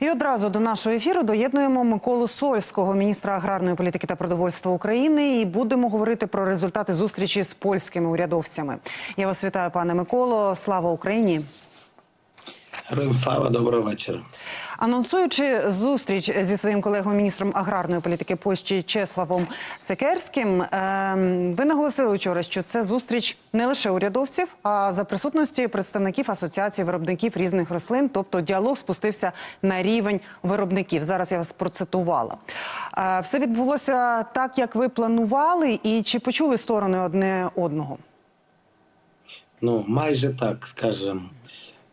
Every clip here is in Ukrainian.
І одразу до нашого ефіру доєднуємо Миколу Сольського, міністра аграрної політики та продовольства України, і будемо говорити про результати зустрічі з польськими урядовцями. Я вас вітаю, пане Миколо. Слава Україні! Героям слава, доброго вечора. Анонсуючи зустріч зі своїм колегою міністром аграрної політики Польщі Чеславом Секерським, ем, ви наголосили вчора, що це зустріч не лише урядовців, а за присутності представників асоціації виробників різних рослин, тобто діалог спустився на рівень виробників. Зараз я вас процитувала. Е, Все відбулося так, як ви планували, і чи почули сторони одне одного? Ну, майже так, скажемо.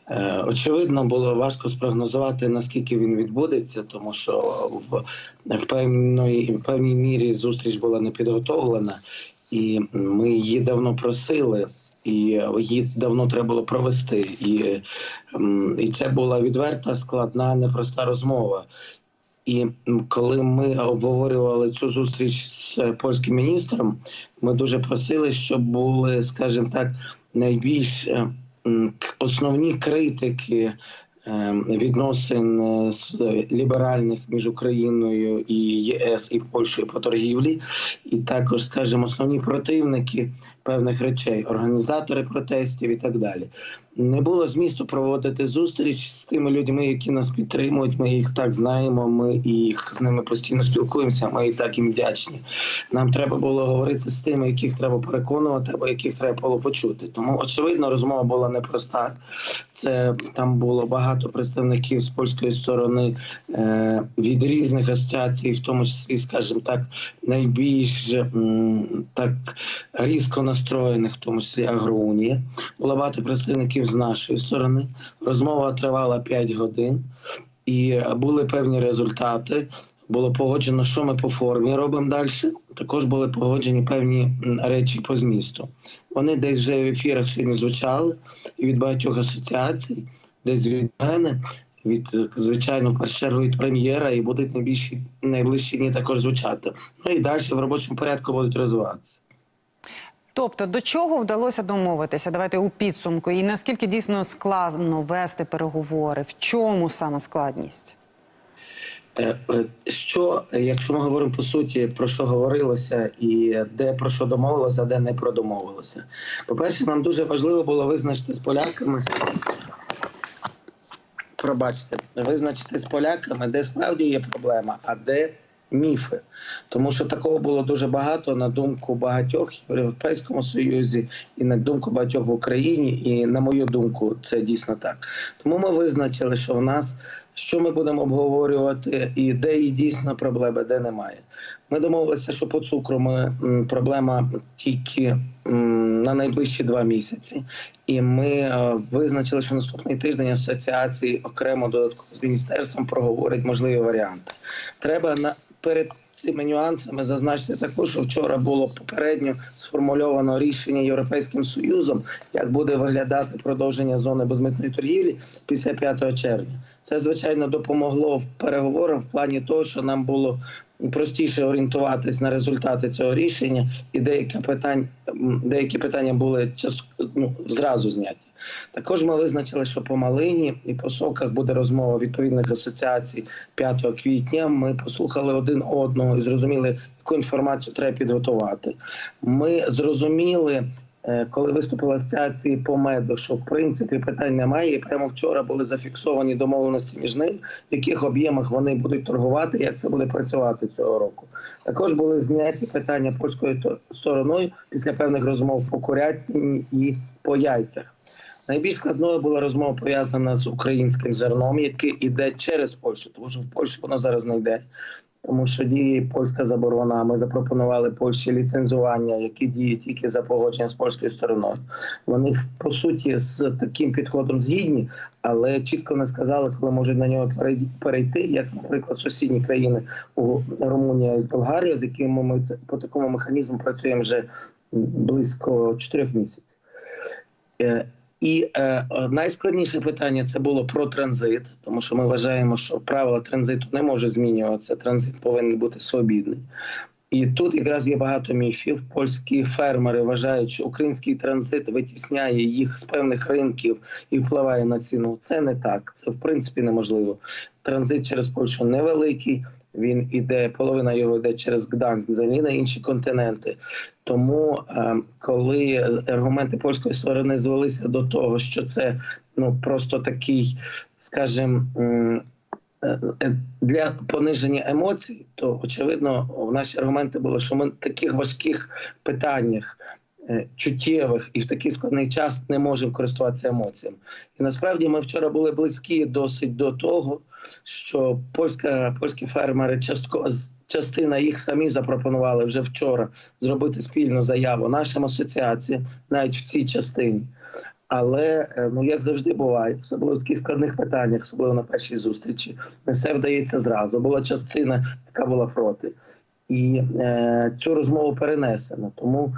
Е, Очевидно, було важко спрогнозувати, наскільки він відбудеться, тому що в, в, певної, в певній мірі зустріч була не підготовлена, і ми її давно просили, і її давно треба було провести. І, і це була відверта, складна, непроста розмова. І коли ми обговорювали цю зустріч з польським міністром, ми дуже просили, щоб були, скажімо так, найбільш е, основні критики е, відносин е, з ліберальних між Україною і ЄС і Польщею по торгівлі, і також, скажімо, основні противники певних речей, організатори протестів і так далі. Не було змісту проводити зустріч з тими людьми, які нас підтримують. Ми їх так знаємо. Ми їх з ними постійно спілкуємося. Ми і так їм вдячні. Нам треба було говорити з тими, яких треба переконувати, або яких треба було почути. Тому очевидно, розмова була непроста. Це там було багато представників з польської сторони е, від різних асоціацій, в тому числі, скажімо так, найбільш так різко настроєних, в тому числі агроунія. Було багато представників з нашої сторони. Розмова тривала 5 годин, і були певні результати. Було погоджено, що ми по формі робимо далі. Також були погоджені певні речі по змісту. Вони десь вже в ефірах сьогодні звучали і від багатьох асоціацій, десь від мене, від звичайно, в першу чергу від прем'єра, і будуть найбільші найближчі дні також звучати. Ну і далі в робочому порядку будуть розвиватися. Тобто, до чого вдалося домовитися? Давайте у підсумку. І наскільки дійсно складно вести переговори? В чому саме складність? Е, е, Що, якщо ми говоримо по суті, про що говорилося, і де про що домовилося, а де не продомовилося. По-перше, нам дуже важливо було визначити з поляками. Пробачте, визначити з поляками, де справді є проблема, а де міфи. Тому що такого було дуже багато на думку багатьох в Європейському Союзі, і на думку багатьох в Україні, і на мою думку, це дійсно так. Тому ми визначили, що в нас що ми будемо обговорювати, і де є дійсно проблема, де немає. Ми домовилися, що по цукру ми проблема тільки на найближчі два місяці, і ми е, визначили, що наступний тиждень асоціації окремо додатково з міністерством проговорять можливі варіанти. Треба на перед цими нюансами зазначити також, що вчора було попередньо сформульовано рішення Європейським Союзом, як буде виглядати продовження зони безмитної торгівлі після 5 червня. Це звичайно допомогло в переговорах в плані того, що нам було простіше орієнтуватись на результати цього рішення, і деякі питання, деякі питання були час, ну, зразу зняті. Також ми визначили, що по малині і по соках буде розмова відповідних асоціацій 5 квітня. Ми послухали один одного і зрозуміли, яку інформацію треба підготувати. Ми зрозуміли. е, Коли виступили асоціації по меду, що в принципі питань немає, і прямо вчора були зафіксовані домовленості між ним, в яких об'ємах вони будуть торгувати, як це буде працювати цього року. Також були зняті питання польською стороною після певних розмов по курятині і по яйцях. Найбільш складною була розмова пов'язана з українським зерном, яке йде через Польщу, тому що в Польщі воно зараз не йде. Тому що діє польська заборона. Ми запропонували Польщі ліцензування, які діє тільки за погодженням з польською стороною. Вони по суті з таким підходом згідні, але чітко не сказали, коли можуть на нього перейти, як, наприклад, сусідні країни у Румунія і з Болгарія, з якими ми по такому механізму працюємо вже близько чотирьох місяців. І е, найскладніше питання це було про транзит, тому що ми вважаємо, що правила транзиту не можуть змінюватися. Транзит повинен бути свобідний. І тут якраз є багато міфів. Польські фермери вважають, що український транзит витісняє їх з певних ринків і впливає на ціну. Це не так. Це в принципі неможливо. Транзит через Польщу невеликий. Він іде, половина його йде через Гданськ, взагалі на інші континенти. Тому, е, коли аргументи польської сторони звелися до того, що це ну просто такий, скажімо, е, е, для пониження емоцій, то очевидно, в наші аргументи були, що ми в таких важких питаннях. Е, Чуттєвих і в такий складний час не можемо користуватися емоціями. І насправді ми вчора були близькі досить до того, що польська польські фермери частко частина їх самі запропонували вже вчора зробити спільну заяву нашим асоціаціям, навіть в цій частині. Але е, ну як завжди буває, особливо в таких складних питаннях, особливо на першій зустрічі, не все вдається зразу. Була частина, яка була проти, і е, цю розмову перенесено. Тому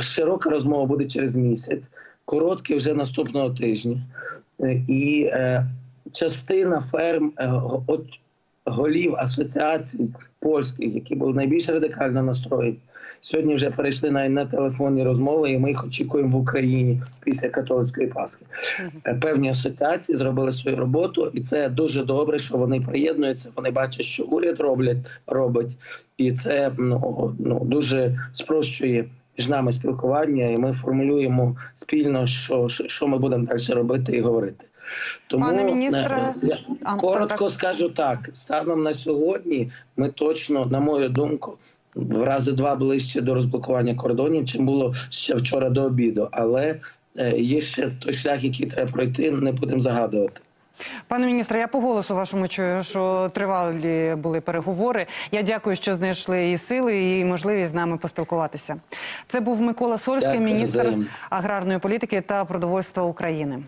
широка розмова буде через місяць, короткі вже наступного тижня. Е, і е, частина ферм е, от голів асоціацій польських, які були найбільш радикально настроєні, сьогодні вже перейшли на, на телефонні розмови, і ми їх очікуємо в Україні після католицької Пасхи. Е, Певні асоціації зробили свою роботу, і це дуже добре, що вони приєднуються. Вони бачать, що уряд роблять робить, і це ну, ну дуже спрощує між нами спілкування, і ми формулюємо спільно, що, що ми будемо далі робити і говорити. Тому Пане міністре, е, я коротко так, скажу так: станом на сьогодні ми точно, на мою думку, в рази два ближче до розблокування кордонів, чим було ще вчора до обіду. Але е, є ще той шлях, який треба пройти, не будемо загадувати. Пане міністре, я по голосу вашому чую, що тривалі були переговори. Я дякую, що знайшли і сили, і можливість з нами поспілкуватися. Це був Микола Сольський, Дякую, міністр аграрної політики та продовольства України.